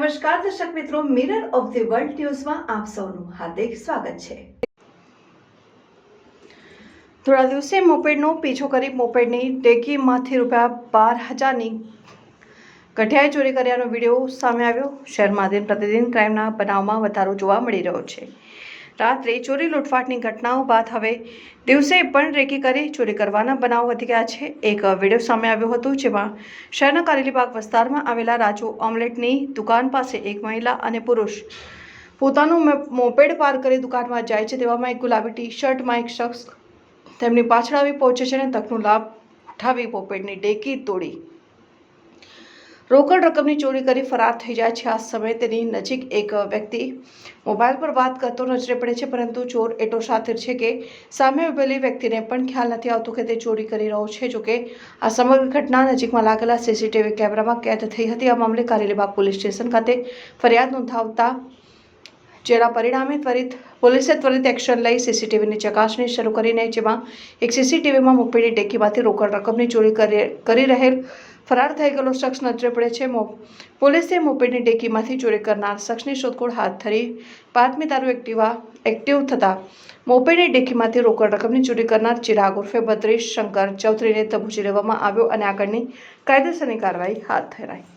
નમસ્કાર, દર્શક મિત્રો મિરર ઓફ ધી વર્લ્ડ ન્યૂઝમાં આપ સૌનું હાર્દિક સ્વાગત છે. થોડા દિવસે મોપેડનો પીછો કરી મોપેડની ટેકીમાંથી રૂપિયા બાર હજારની ગઠિયાઈ ચોરી કર્યાનો વીડિયો સામે આવ્યો. શહેરમાં દિન પ્રતિદિન ક્રાઇમના બનાવમાં વધારો જોવા મળી રહ્યો છે. રાત્રે ચોરી લૂંટફાટની ઘટનાઓ બાદ હવે દિવસે પણ રેકી કરી ચોરી કરવાના બનાવ વધી ગયા છે. એક વીડિયો સામે આવ્યો હતો જેમાં શહેરના કારેલીબાગ વિસ્તારમાં આવેલા રાજુ ઓમલેટની દુકાન પાસે એક મહિલા અને પુરુષ પોતાનું મોપેડ પાર કરી દુકાનમાં જાય છે તેવામાં એક ગુલાબી ટી શર્ટમાં એક શખ્સ તેમની પાછળ આવી પહોંચે છે અને તકનો લાભ ઉઠાવી મોપેડની ડેકી તોડી. રોકડ રકમની ચોરી કરી ફરાર થઈ જાય છે. આ સમયે તેની નજીક એક વ્યક્તિ મોબાઈલ પર વાત કરતો નજરે પડે છે, પરંતુ ચોર એટલો શાતિર છે કે સામે ઉભેલી વ્યક્તિને પણ ખ્યાલ નથી આવતો કે તે ચોરી કરી રહ્યો છે. જોકે આ સમગ્ર ઘટના નજીકમાં લાગેલા સીસીટીવી કેમેરામાં કેદ થઈ હતી. આ મામલે કારેલીબાગ પોલીસ સ્ટેશન ખાતે ફરિયાદ નોંધાવતા જેના પરિણામે ત્વરિત પોલીસે ત્વરિત એક્શન લઈ સીસીટીવીની ચકાસણી શરૂ કરીને, જેમાં એક સીસીટીવીમાં મૂકેલી ડેકીમાંથી રોકડ રકમની ચોરી કરી રહેલ ફરાર થઈ ગયેલો શખ્સ નજરે પડે છે. મોપ પોલીસે મોપેડની ડેકીમાંથી ચોરી કરનાર શખ્સની શોધખોળ હાથ ધરી પાંચમી દારૂ એક્ટિવા એક્ટિવ થતાં મોપેડની ડેકીમાંથી રોકડ રકમની ચોરી કરનાર ચિરાગ ઉર્ફે બદ્રીશ શંકર ચૌધરીને તબૂચી લેવામાં આવ્યો અને આગળની કાયદેસરની કાર્યવાહી હાથ ધરાઈ.